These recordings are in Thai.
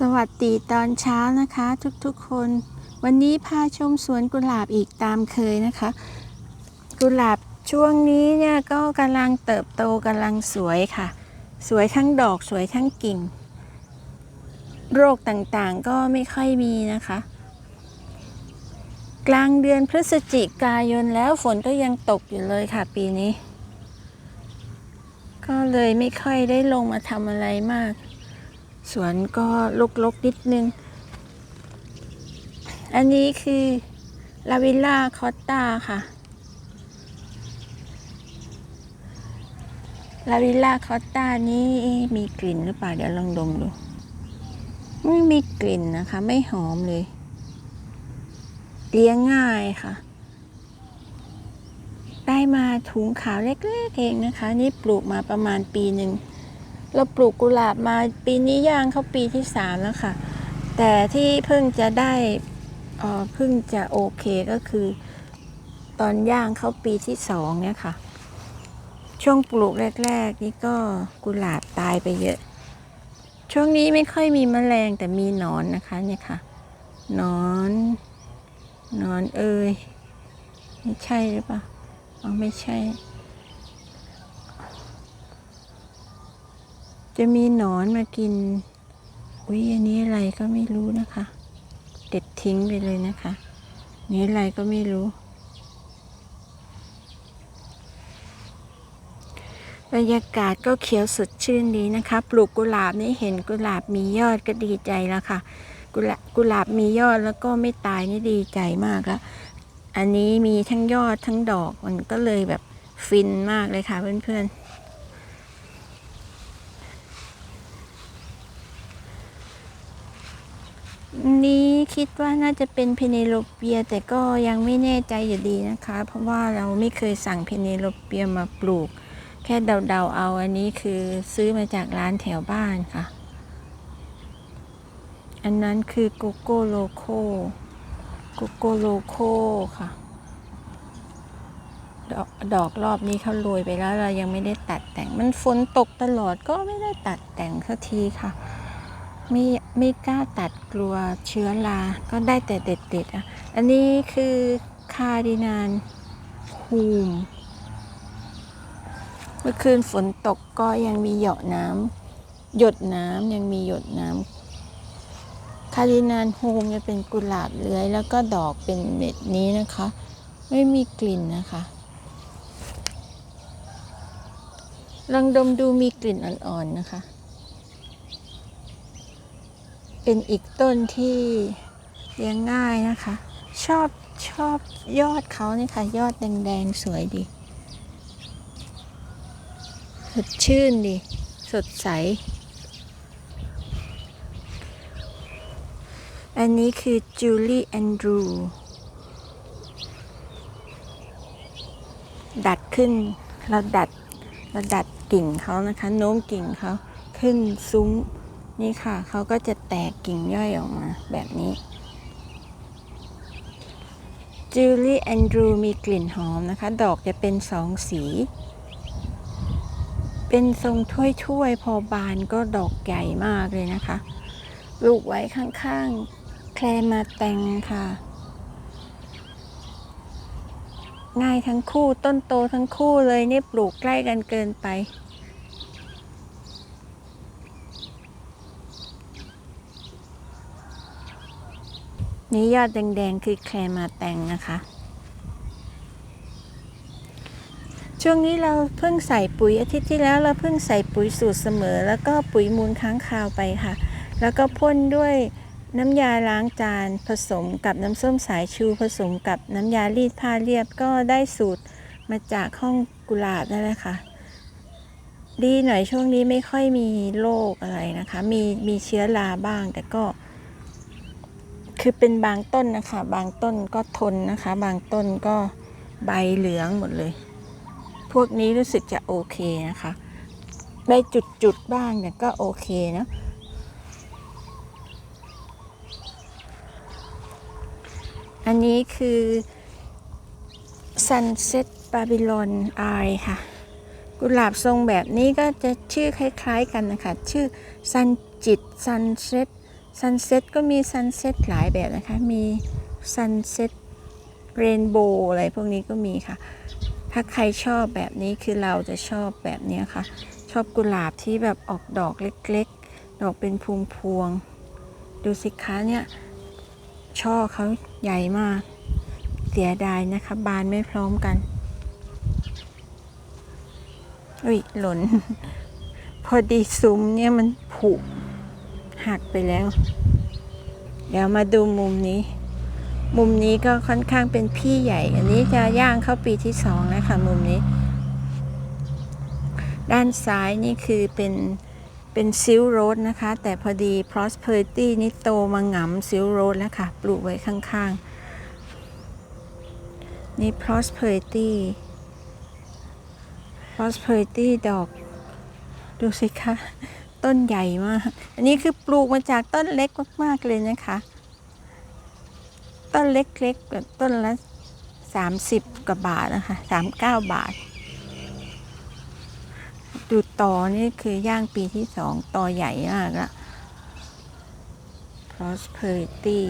สวัสดีตอนเช้านะคะทุกๆคน วันนี้พาชมสวนกุหลาบอีกตามเคยนะคะ กุหลาบช่วงนี้เนี่ยก็กำลังเติบโตกำลังสวยค่ะ สวยทั้งดอกสวยทั้งกิ่ง โรคต่างๆก็ไม่ค่อยมีนะคะ กลางเดือนพฤศจิกายนแล้วฝนก็ยังตกอยู่เลยค่ะปีนี้ ก็เลยไม่ค่อยได้ลงมาทำอะไรมาก สวนก็ลกๆนิดนึง อันนี้คือลาวิลล่าคอตตาค่ะ ลาวิลล่าคอตตานี้มีกลิ่นหรือเปล่า เดี๋ยวลองดมดู ไม่มีกลิ่นนะคะ ไม่หอมเลย เลี้ยงง่ายค่ะ ได้มาถุงขาวเล็กๆเองนะคะ นี่ปลูกมาประมาณปีหนึ่ง เราปลูกกุหลาบมาปีนี้ย่างเข้าปีที่สามแล้วค่ะ แต่ที่เพิ่งจะได้เพิ่งจะโอเคก็คือ ตอนย่างเข้าปีที่สองเนี่ยค่ะ ช่วงปลูกแรก ๆ นี่ก็กุหลาบตายไปเยอะ ช่วงนี้ไม่ค่อยมีแมลงแต่มีหนอนนะคะเนี่ยค่ะหนอนหนอนเอ้ยไม่ใช่หรือเปล่าอ๋อไม่ใช่ จะมีหนอนมากิน อุ้ยอันนี้อะไรก็ไม่รู้นะคะ เด็ดทิ้งไปเลยนะคะ นี่อะไรก็ไม่รู้ บรรยากาศก็เขียวสดชื่นดีนะคะ ปลูกกุหลาบนี่เห็นกุหลาบมียอดก็ดีใจแล้วค่ะ กุหลาบกุหลาบมียอดแล้วก็ไม่ตายนี่ดีใจมากแล้ว อันนี้มีทั้งยอดทั้งดอกมันก็เลยแบบฟินมากเลยค่ะเพื่อนๆ นี้ คิดว่าน่าจะเป็นเพเนโลเปีย แต่ก็ยังไม่แน่ใจอยู่ดีนะคะ เพราะว่าเราไม่เคยสั่งเพเนโลเปียมาปลูก แค่เดาๆเอาอันนี้คือซื้อมาจากร้านแถวบ้านค่ะ อันนั้นคือโกโก้โลโคโกโก้โลโคค่ะดอกดอกรอบนี้เขาโรยไปแล้วเรายังไม่ได้ตัดแต่ง มันฝนตกตลอดก็ไม่ได้ตัดแต่งสักทีค่ะ ไม่ไม่กล้าตัดกลัวเชื้อราก็ได้แต่เด็ดๆอะอันนี้คือคาร์ดินานฮูมเมื่อคืนฝนตกก็ยังมีหยดน้ำหยดน้ำยังมีหยดน้ำคาร์ดินานฮูมจะเป็นกุหลาบเลื้อยแล้วก็ดอกเป็นเม็ดนี้นะคะ ไม่มีกลิ่นนะคะลองดมดูมีกลิ่นอ่อนๆนะคะ เป็นอีกต้นที่เลี้ยงง่ายนะคะ ชอบชอบยอดเขานี่ค่ะ ยอดแดงๆ สวยดี สดชื่นดี สดใส อันนี้คือจูลี่แอนดรูดัดขึ้นเราดัดเราดัดกิ่งเขานะคะ โน้มกิ่งเขาขึ้นซุ้ม นี่ค่ะเขาก็จะแตกกิ่งย่อยออกมาแบบนี้จูลี่แอนดรูมีกลิ่นหอมนะคะ ดอกจะเป็นสองสี เป็นทรงถ้วยๆ พอบานก็ดอกใหญ่มากเลยนะคะปลูกไว้ข้างๆ แคลมาแตงค่ะ ง่ายทั้งคู่ต้นโตทั้งคู่เลยนี่ปลูกใกล้กันเกินไป นี่ยอดแดงๆคือแคลมาแตงนะคะ ช่วงนี้เราเพิ่งใส่ปุ๋ยอาทิตย์ที่แล้วเราเพิ่งใส่ปุ๋ยสูตรเสมอ แล้วก็ปุ๋ยมูลค้างคาวไปค่ะ แล้วก็พ่นด้วยน้ำยาล้างจานผสมกับน้ำส้มสายชูผสมกับน้ำยารีดผ้าเรียบก็ได้สูตรมาจากห้องกุหลาบนั่นแหละค่ะ ดีหน่อยช่วงนี้ไม่ค่อยมีโรคอะไรนะคะ มีมีเชื้อราบ้างแต่ก็ คือเป็นบางต้นนะคะ บางต้นก็ทนนะคะ บางต้นก็ใบเหลืองหมดเลย พวกนี้รู้สึกจะโอเคนะคะใบจุดๆบ้างแต่ก็โอเคนะอันนี้คือ Sunset Babylon Eye ค่ะ กุหลาบทรงแบบนี้ก็จะชื่อคล้าย ๆ กันนะคะ ชื่อ Sun จิต Sunset ซันเซ็ตก็มีซันเซ็ตหลายแบบนะคะ มีซันเซ็ตเรนโบว์อะไรพวกนี้ก็มีค่ะ ถ้าใครชอบแบบนี้คือเราจะชอบแบบนี้ค่ะ ชอบกุหลาบที่แบบออกดอกเล็กๆ ดอกเป็นพวงพวงๆดูสิคะเนี่ย ช่อเขาใหญ่มาก เสียดายนะคะ บานไม่พร้อมกันอุ้ยหล่น พอดีซุ้มเนี่ยมันผุ หักไปแล้ว เดี๋ยวมาดูมุมนี้ มุมนี้ก็ค่อนข้างเป็นพี่ใหญ่ อันนี้จะย่างเข้าปีที่สองแล้วค่ะ มุมนี้ ด้านซ้ายนี่คือเป็นเป็นซิลโรดนะคะ แต่พอดี prosperity นี่โตมาหงำซิลโรดแล้วค่ะ ปลูกไว้ข้างๆ นี่ prosperity prosperity ดอก ดูสิคะ ต้นใหญ่มาก อันนี้คือปลูกมาจากต้นเล็กมากๆเลยนะคะ ต้นเล็กๆแบบต้นละ30กว่าบาทนะคะ39บาท ดูต่อนี่คือย่างปีที่สองต่อใหญ่มากละ prosperity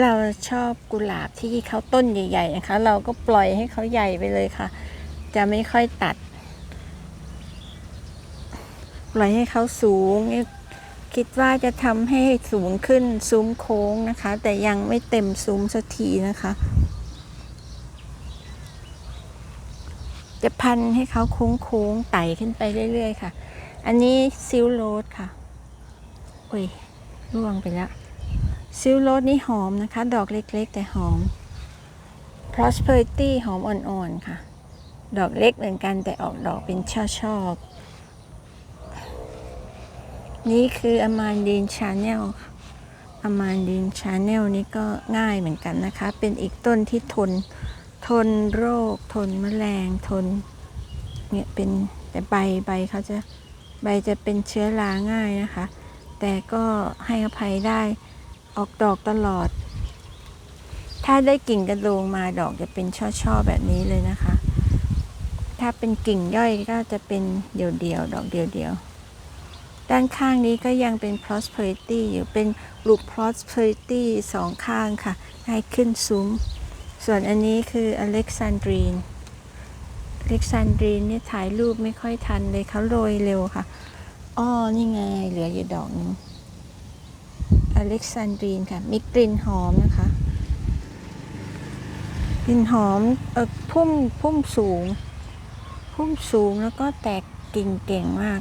เราชอบกุหลาบที่เขาต้นใหญ่ ๆ นะคะ เราก็ปล่อยให้เขาใหญ่ไปเลยค่ะ จะไม่ค่อยตัดปล่อยให้เขาสูง คิดว่าจะทำให้สูงขึ้นซุ้มโค้งนะคะ แต่ยังไม่เต็มซุ้มสักทีนะคะ จะพันให้เขาโค้งๆไต่ขึ้นไปเรื่อย ๆ ค่ะ อันนี้ซิลโรดค่ะโอ้ยร่วงไปแล้วซิลโรดนี่หอมนะคะ ดอกเล็ก ๆ แต่หอม prosperity หอมอ่อน ๆ ค่ะ ดอกเล็กเหมือนกันแต่ออกดอกเป็นช่อๆนี่คืออมานดีนชาแนลอมานดีนชาแนลนี่ก็ง่ายเหมือนกันนะคะ เป็นอีกต้นที่ทน ทนโรค ทนแมลง ทน เนี่ยเป็นแต่ใบใบเขาจะใบจะเป็นเชื้อราง่ายนะคะ แต่ก็ให้อภัยได้ออกดอกตลอด ถ้าได้กิ่งกระโดงมาดอกจะเป็นช่อๆแบบนี้เลยนะคะ ถ้าเป็นกิ่งย่อยก็จะเป็นเดี่ยวๆ ดอกเดี่ยวๆ ด้านข้างนี้ก็ยังเป็น prosperity อยู่เป็นปลูก prosperity สองข้างค่ะ ให้ขึ้นซุ้ม ส่วนอันนี้คือ alexandrine alexandrine นี่ถ่ายรูปไม่ค่อยทันเลยเขาโรยเร็วค่ะ อ้อ นี่ไง เหลืออยู่ดอกหนึง alexandrine ค่ะ มีกลิ่นหอมนะคะ กลิ่นหอมเออพุ่มพุ่มสูง พุ่มสูงแล้วก็แตกกิ่งเก่งมาก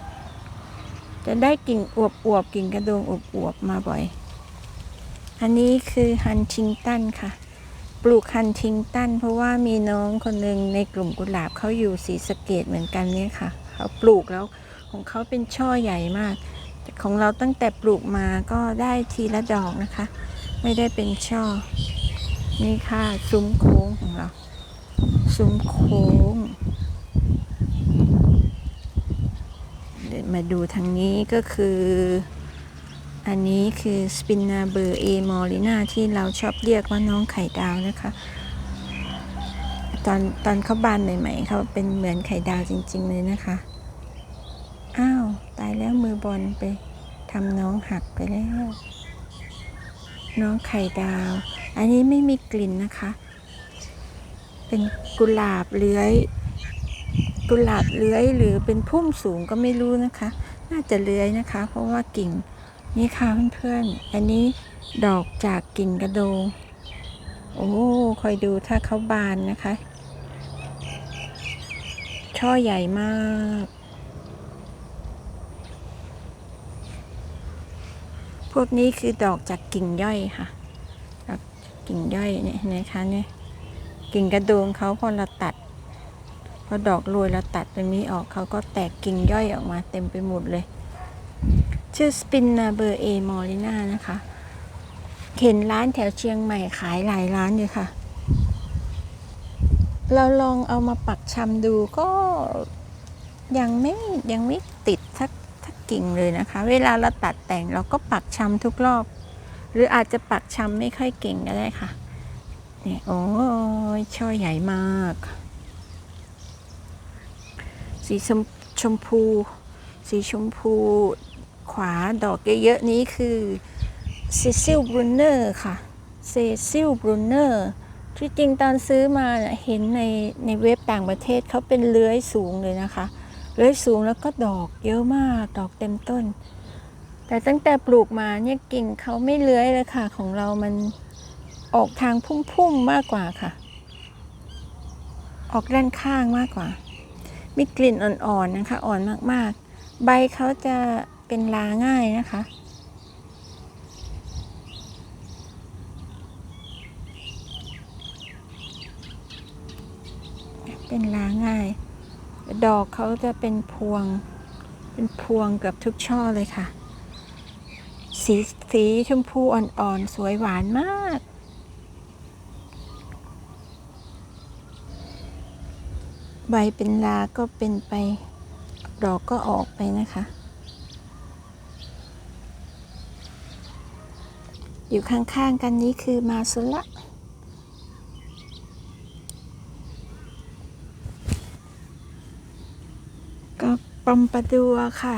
จะได้กิ่งอวบอวบกิ่งกระโดงอวบอวบๆมาบ่อย อันนี้คือฮันชิงตันค่ะ ปลูกฮันชิงตันเพราะว่ามีน้องคนหนึ่งในกลุ่มกุหลาบเขาอยู่สีสเกตเหมือนกันเนี่ยค่ะ เขาปลูกแล้วของเขาเป็นช่อใหญ่มากแต่ของเราตั้งแต่ปลูกมาก็ได้ทีละดอกนะคะ ไม่ได้เป็นช่อ นี่ค่ะซุ้มโค้งของเรา ซุ้มโค้ง เดี๋ยวมาดูทางนี้ก็คือ อันนี้คือสปินนาเบอร์เอมอลินาที่เราชอบเรียกว่าน้องไข่ดาวนะคะ ตอนตอนเขาบานใหม่ๆเขาเป็นเหมือนไข่ดาวจริง ๆ เลยนะคะ อ้าว ตายแล้วมือบอลไปทำน้องหักไปแล้ว น้องไข่ดาว อันนี้ไม่มีกลิ่นนะคะ เป็นกุหลาบเลื้อย กุหลาบเลื้อยหรือเป็นพุ่มสูงก็ไม่รู้นะคะ น่าจะเลื้อยนะคะ เพราะว่ากิ่งนี่ค่ะเพื่อนๆอันนี้ดอกจากกิ่งกระโดง โอ้คอยดูถ้าเขาบานนะคะ ช่อใหญ่มากพวกนี้คือดอกจากกิ่งย่อยค่ะดอกกิ่งย่อยเนี่ยนะคะเนี่ยกิ่งกระโดงเขาพอเราตัด อดอกโรยเราตัดตรงนี้ออกเขาก็แตกกิ่งย่อยออกมาเต็มไปหมดเลย ชื่อสปินนาเบอร์เอมอลิน่านะคะเห็นร้านแถวเชียงใหม่ขายหลายร้านเลยค่ะ เราลองเอามาปักชำดูก็ยังไม่ยังไม่ติดทักทักกิ่งเลยนะคะ เวลาเราตัดแต่งเราก็ปักชำทุกรอบ หรืออาจจะปักชำไม่ค่อยเก่งก็ได้ค่ะเนี่ยโอ้ยช่อใหญ่มาก สีชมพู สีชมพูขวาดอกเยอะๆนี้คือเซซิลบรูเนอร์ค่ะเซซิลบรูเนอร์ที่จริงตอนซื้อมาเห็นในในเว็บต่างประเทศเขาเป็นเลื้อยสูงเลยนะคะ เลื้อยสูงแล้วก็ดอกเยอะมากดอกเต็มต้น แต่ตั้งแต่ปลูกมาเนี่ยกิ่งเขาไม่เลื้อยเลยค่ะ ของเรามันออกทางพุ่มๆมากกว่าค่ะ ออกด้านข้างมากกว่า มีกลิ่นอ่อนๆนะคะ อ่อนมากๆ ใบเขาจะเป็นลาง่ายนะคะ เป็นลาง่าย ดอกเขาจะเป็นพวง เป็นพวงเกับทุกช่อเลยค่ะ สีสีชมพูอ่อนๆ สวยหวานมาก ใบเป็นลาก็เป็นไป ดอกก็ออกไปนะคะ อยู่ข้างๆกันนี้คือมาซุละก็ปอมปะดัวค่ะ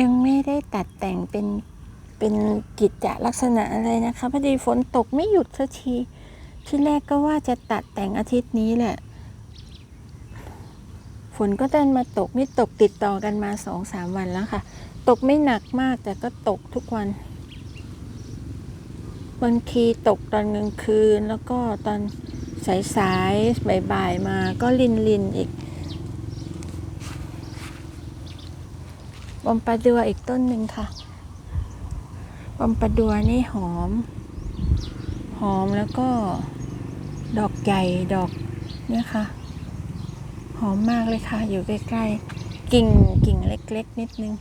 ยังไม่ได้ตัดแต่งเป็น เป็นกิจจลักษณะอะไรนะคะพอดีฝนตกไม่หยุดสักทีที่แรกก็ว่าจะตัดแต่งอาทิตย์นี้แหละ ฝนก็ดันมาตกนี่ตกติดต่อกันมาสองสามวันแล้วค่ะ ตกไม่หนักมากแต่ก็ตกทุกวัน บางทีตกตอนกลางคืนแล้วก็ตอนสายๆบ่ายๆมาก็ลินลินอีกบอมปาดัวอีกต้นหนึ่งค่ะ บอมปาดัวนี่หอม หอมแล้วก็ดอกใหญ่ดอกเนี่ยค่ะ หอมมากเลยค่ะ อยู่ใกล้ๆ กิ่งกิ่งเล็กๆ นิดนึง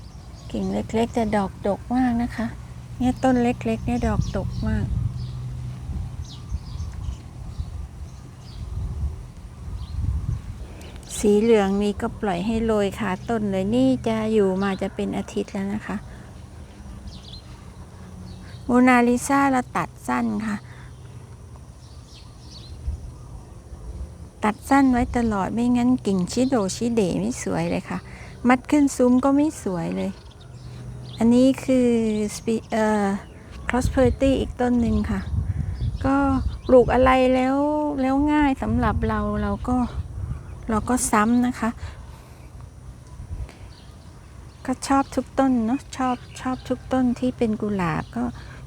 กิ่งเล็กๆ แต่ดอกดกมากนะคะ เนี่ยต้นเล็กๆ เนี่ยดอกดกมากสีเหลืองนี้ก็ปล่อยให้โรยขาต้นเลยนี่จะอยู่มาจะเป็นอาทิตย์แล้วนะคะ โมนาลิซาเราตัดสั้นค่ะ ตัดสั้นไว้ตลอดไม่งั้นกิ่งชิโดชิเดไม่สวยเลยค่ะ มัดขึ้นซุ้มก็ไม่สวยเลย อันนี้คือเอ่อ prosperity อีกต้นหนึ่งค่ะ ก็ปลูกอะไรแล้วแล้วง่ายสำหรับเราเราก็เราก็ซ้ำนะคะ ก็ชอบทุกต้นเนาะชอบชอบทุกต้นที่เป็นกุหลาบก็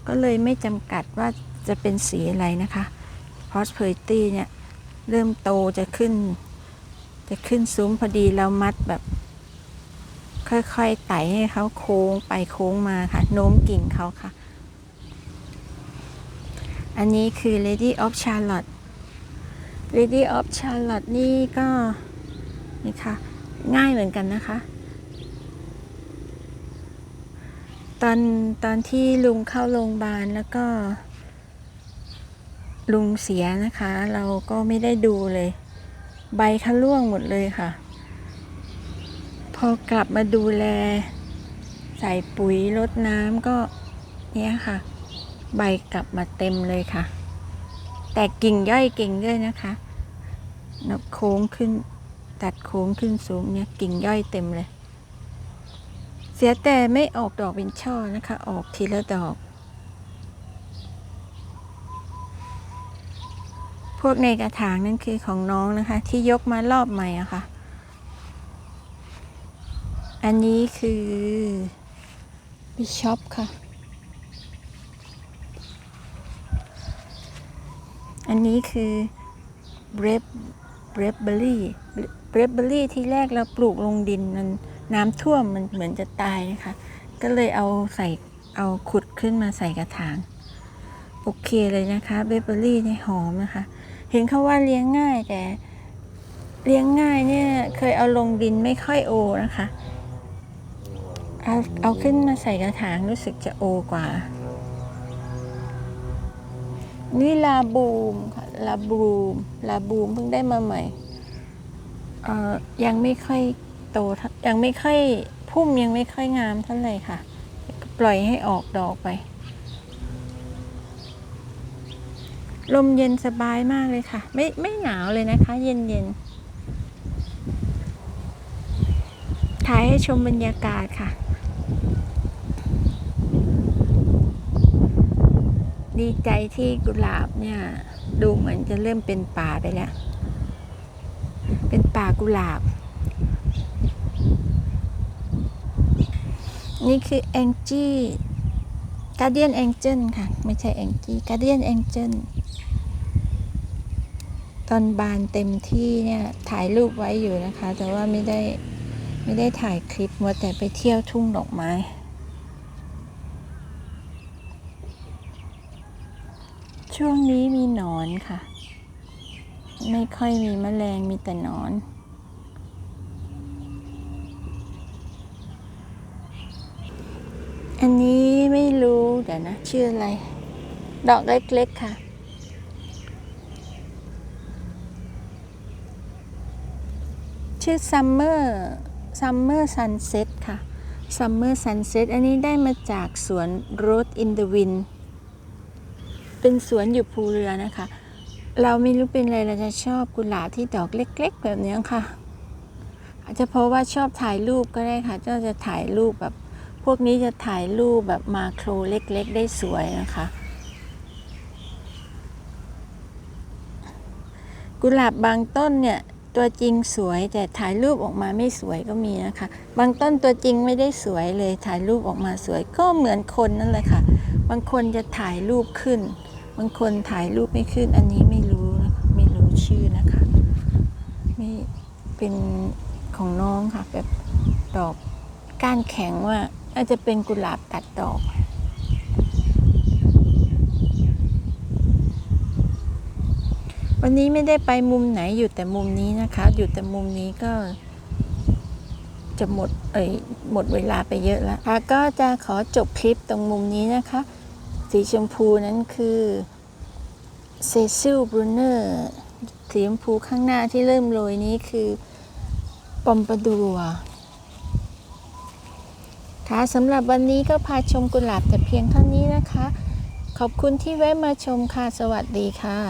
ก็เลยไม่จำกัดว่าจะเป็นสีอะไรนะคะ prosperity เนี่ย เริ่มโตจะขึ้น จะขึ้นซุ้มพอดีเรามัดแบบ ค่อยๆไต่ให้เขาโค้งไปโค้งมาค่ะ โน้มกิ่งเขาค่ะ อันนี้คือ Lady of Charlotte Lady of Charlotte นี่ก็นี่ค่ะ ง่ายเหมือนกันนะคะ ตอนตอนที่ลุงเข้าโรงพยาบาลแล้วก็ ลุงเสียนะคะ เราก็ไม่ได้ดูเลย ใบเขาร่วงหมดเลยค่ะ พอกลับมาดูแล ใส่ปุ๋ยรดน้ำก็เนี่ยค่ะ ใบกลับมาเต็มเลยค่ะ แต่กิ่งย่อยกิ่งด้วยนะคะนับโค้งขึ้น ตัดโค้งขึ้นสูงเนี่ยกิ่งย่อยเต็มเลย สียแต่ไม่ออกดอกเป็นช่อนะคะ ออกทีละดอก พวกในกระถางนั่นคือของน้องนะคะ ที่ยกมารอบใหม่อะค่ะ อันนี้คือบิชอปค่ะ อันนี้คือเบรบเบรบเบอรี่เบรบเบอรี่ที่แรกเราปลูกลงดินมัน น้ำท่วมมันเหมือนจะตายนะคะ ก็เลยเอาใส่เอาขุดขึ้นมาใส่กระถาง โอเคเลยนะคะเบบเบอรี่นี่หอมนะคะ เห็นเขาว่าเลี้ยงง่ายแต่เลี้ยงง่ายเนี่ยเคยเอาลงดินไม่ค่อยโอนะคะเอาเอาขึ้นมาใส่กระถางรู้สึกจะโอกว่านี่ลาบูมค่ะลาบูมลาบูมเพิ่งได้มาใหม่เอ่อยังไม่ค่อย โตยังไม่ค่อยพุ่มยังไม่ค่อยงามเท่าไหร่ค่ะ ปล่อยให้ออกดอกไป ลมเย็นสบายมากเลยค่ะ ไม่ไม่หนาวเลยนะคะ เย็นเย็นถ่ายให้ชมบรรยากาศค่ะ ดีใจที่กุหลาบเนี่ย ดูเหมือนจะเริ่มเป็นป่าไปแล้ว เป็นป่ากุหลาบ นี่คือแองจี้การเดียนแองเจิลค่ะ ไม่ใช่แองจี้การเดียนแองเจิลตอนบานเต็มที่เนี่ยถ่ายรูปไว้อยู่นะคะ แต่ว่าไม่ได้ไม่ได้ถ่ายคลิปมัวแต่ไปเที่ยวทุ่งดอกไม้ช่วงนี้มีหนอนค่ะ ไม่ค่อยมีแมลงมีแต่หนอน อันนี้ไม่รู้เดี๋ยวนะ ชื่ออะไร ดอกเล็กๆค่ะ ชื่อ Summer Summer Sunset ค่ะ Summer Sunset อันนี้ได้มาจากสวน Road in the Wind เป็นสวนอยู่ภูเรือนะคะ เราไม่รู้เป็นอะไรเราจะชอบกุหลาบที่ดอกเล็ก ๆ แบบนี้ค่ะ อาจจะเพราะว่าชอบถ่ายรูปก็ได้ค่ะก็จะถ่ายรูปแบบ พวกนี้จะถ่ายรูปแบบมาโครเล็กๆ ได้สวยนะคะ กุหลาบบางต้นเนี่ยตัวจริงสวยแต่ถ่ายรูปออกมาไม่สวยก็มีนะคะ บางต้นตัวจริงไม่ได้สวยเลยถ่ายรูปออกมาสวยก็เหมือนคนนั่นแหละค่ะ บางคนจะถ่ายรูปขึ้น บางคนถ่ายรูปไม่ขึ้นอันนี้ไม่รู้นะคะไม่รู้ชื่อนะคะไม่เป็นของน้องค่ะแบบดอกก้านแข็งว่า น่าจะเป็นกุหลาบตัดดอก วันนี้ไม่ได้ไปมุมไหนอยู่แต่มุมนี้นะคะ อยู่แต่มุมนี้ก็จะหมด เอ้ยหมดเวลาไปเยอะแล้วค่ะก็จะขอจบคลิปตรงมุมนี้นะคะ สีชมพูนั้นคือเซซิลบรูเนอร์สีชมพูข้างหน้าที่เริ่มโรยนี้คือปอมปาดัว ค่ะสำหรับวันนี้ก็พาชมกุหลาบแต่เพียงเท่านี้นะคะ ขอบคุณที่แวะมาชมค่ะ สวัสดีค่ะ